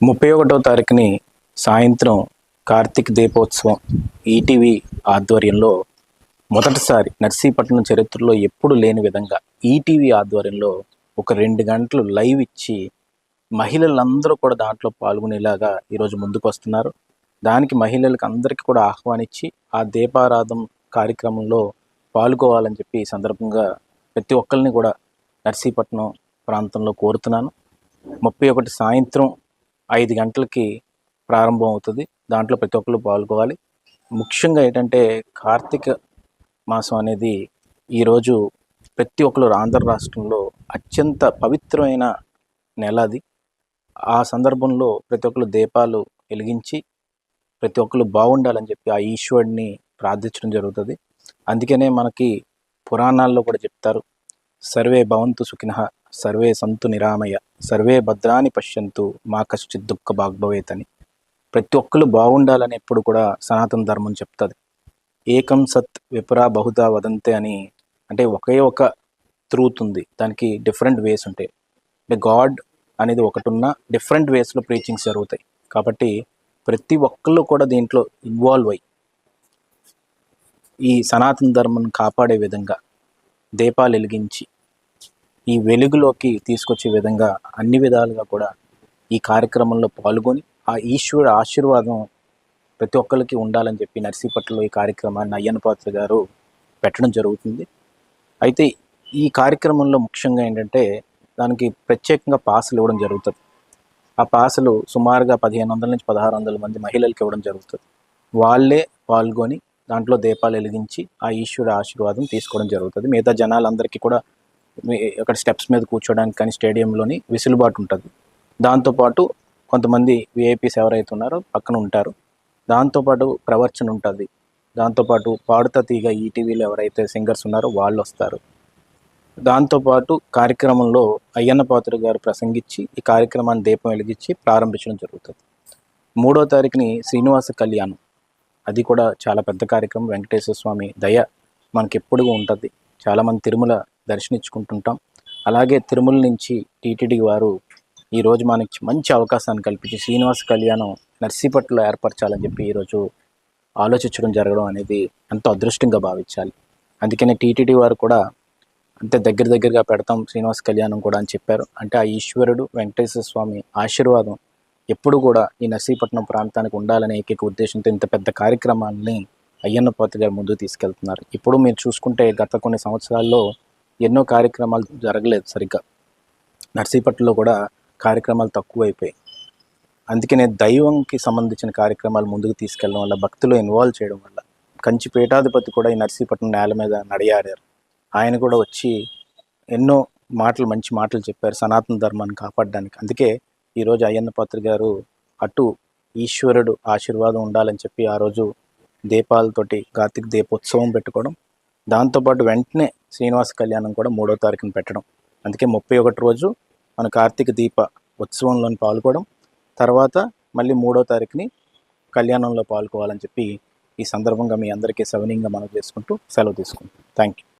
ముప్పై ఒకటో తారీఖుని సాయంత్రం కార్తీక్ దీపోత్సవం ఈటీవీ ఆధ్వర్యంలో మొదటిసారి నర్సీపట్నం చరిత్రలో ఎప్పుడు లేని విధంగా ఈటీవీ ఆధ్వర్యంలో ఒక రెండు గంటలు లైవ్ ఇచ్చి మహిళలందరూ కూడా దాంట్లో పాల్గొనేలాగా ఈరోజు ముందుకు వస్తున్నారు. దానికి మహిళలకు అందరికీ కూడా ఆహ్వానించి ఆ దీపారాధం కార్యక్రమంలో పాల్గొవాలని చెప్పి ఈ సందర్భంగా ప్రతి ఒక్కరిని కూడా నర్సీపట్నం ప్రాంతంలో కోరుతున్నాను. ముప్పై ఒకటి సాయంత్రం ఐదు గంటలకి ప్రారంభం అవుతుంది దాంట్లో ప్రతి ఒక్కరు పాల్గొవాలి. ముఖ్యంగా ఏంటంటే కార్తీక మాసం అనేది ఈరోజు ప్రతి ఒక్కరు ఆంధ్ర రాష్ట్రంలో అత్యంత పవిత్రమైన నెల అది. ఆ సందర్భంలో ప్రతి ఒక్కరు దీపాలు వెలిగించి ప్రతి ఒక్కరు బాగుండాలని చెప్పి ఆ ఈశ్వరుడిని ప్రార్థించడం జరుగుతుంది. అందుకనే మనకి పురాణాల్లో కూడా చెప్తారు సర్వే భవంతు సుఖిన సర్వే సంతు నిరామయ. సర్వే భద్రాని పశ్యంతు మా కశ్చిత్ దుఃఖ భాగ్భవేత్ అని ప్రతి ఒక్కరు బాగుండాలని ఎప్పుడు కూడా సనాతన ధర్మం చెప్తుంది. ఏకం సత్ విపరా బహుదా వదంతే అని అంటే ఒకే ఒక ట్రూత్ ఉంది. దానికి డిఫరెంట్ వేస్ ఉంటాయి. అంటే గాడ్ అనేది ఒకటి ఉన్న డిఫరెంట్ వేస్లో ప్రీచింగ్స్ జరుగుతాయి. కాబట్టి ప్రతి ఒక్కళ్ళు కూడా దీంట్లో ఇన్వాల్వ్ అయ్యి ఈ సనాతన ధర్మం కాపాడే విధంగా దీపాలు వెలిగించి ఈ వెలుగులోకి తీసుకొచ్చే విధంగా అన్ని విధాలుగా కూడా ఈ కార్యక్రమంలో పాల్గొని ఆ ఈశ్వరుడు ఆశీర్వాదం ప్రతి ఒక్కరికి ఉండాలని చెప్పి నర్సీపట్నలో ఈ కార్యక్రమాన్ని అయ్యన్న పాత్ర గారు పెట్టడం జరుగుతుంది. అయితే ఈ కార్యక్రమంలో ముఖ్యంగా ఏంటంటే దానికి ప్రత్యేకంగా పాసులు ఇవ్వడం జరుగుతుంది. ఆ పాసులు సుమారుగా పదిహేను వందల నుంచి పదహారు వందల మంది మహిళలకు ఇవ్వడం జరుగుతుంది. వాళ్ళే పాల్గొని దాంట్లో దీపాలు వెలిగించి ఆ ఈశ్వరుడు ఆశీర్వాదం తీసుకోవడం జరుగుతుంది. మిగతా జనాలందరికీ కూడా అక్కడ స్టెప్స్ మీద కూర్చోడానికి కానీ స్టేడియంలోని వెసులుబాటు ఉంటుంది. దాంతోపాటు కొంతమంది విఐపీస్ ఎవరైతే ఉన్నారో పక్కన ఉంటారు. దాంతోపాటు ప్రవర్చన ఉంటుంది. దాంతోపాటు పాడుతా తీగ ఈటీవీలో ఎవరైతే సింగర్స్ ఉన్నారో వాళ్ళు వస్తారు. దాంతోపాటు కార్యక్రమంలో అయ్యన్న పాత్ర గారు ప్రసంగించి ఈ కార్యక్రమాన్ని దీపం వెలిగించి ప్రారంభించడం జరుగుతుంది. మూడో తారీఖుని శ్రీనివాస కళ్యాణం. అది కూడా చాలా పెద్ద కార్యక్రమం. వెంకటేశ్వర స్వామి దయ మనకి ఎప్పుడు ఉంటుంది. చాలామంది తిరుమల దర్శనించుకుంటుంటాం అలాగే తిరుమల నుంచి టీటీడీ వారు ఈరోజు మనకి మంచి అవకాశాన్ని కల్పించి శ్రీనివాస కళ్యాణం నర్సీపట్లో ఏర్పరచాలని చెప్పి ఈరోజు ఆలోచించడం జరగడం అనేది ఎంతో అదృష్టంగా భావించాలి. అందుకనే టీటీడీ వారు కూడా అంతే దగ్గర దగ్గరగా పెడతాం శ్రీనివాస కళ్యాణం కూడా అని చెప్పారు. అంటే ఆ ఈశ్వరుడు వెంకటేశ్వర స్వామి ఆశీర్వాదం ఎప్పుడు కూడా ఈ నర్సీపట్నం ప్రాంతానికి ఉండాలనే ఏకైక ఉద్దేశంతో ఇంత పెద్ద కార్యక్రమాన్ని అయ్యన్న పాత్ర గారు ముందుకు తీసుకెళ్తున్నారు. ఇప్పుడు మీరు చూసుకుంటే గత కొన్ని సంవత్సరాల్లో ఎన్నో కార్యక్రమాలు జరగలేదు సరిగ్గా. నర్సీపట్నంలో కూడా కార్యక్రమాలు తక్కువైపోయాయి. అందుకనే దైవంకి సంబంధించిన కార్యక్రమాలు ముందుకు తీసుకెళ్ళడం వల్ల భక్తులు ఇన్వాల్వ్ చేయడం వల్ల కంచి పీఠాధిపతి కూడా ఈ నర్సీపట్నం నేల మీద నడియాడారు. ఆయన కూడా వచ్చి ఎన్నో మాటలు మంచి మాటలు చెప్పారు సనాతన ధర్మాన్ని కాపాడడానికి. అందుకే ఈరోజు అయ్యన్న పాత్ర గారు అటు ఈశ్వరుడు ఆశీర్వాదం ఉండాలని చెప్పి ఆ రోజు దీపాలతోటి కార్తీక దీపోత్సవం పెట్టుకోవడం దాంతోపాటు వెంటనే శ్రీనివాస కళ్యాణం కూడా మూడో తారీఖున పెట్టడం. అందుకే ముప్పై ఒకటి రోజు మన కార్తీక దీప ఉత్సవంలో పాల్గొనడం తర్వాత మళ్ళీ మూడో తారీఖుని కళ్యాణంలో పాల్గొవాలని చెప్పి ఈ సందర్భంగా మీ అందరికీ సవినీయంగా మనం చేసుకుంటూ సెలవు తీసుకుంటాం థ్యాంక్ యూ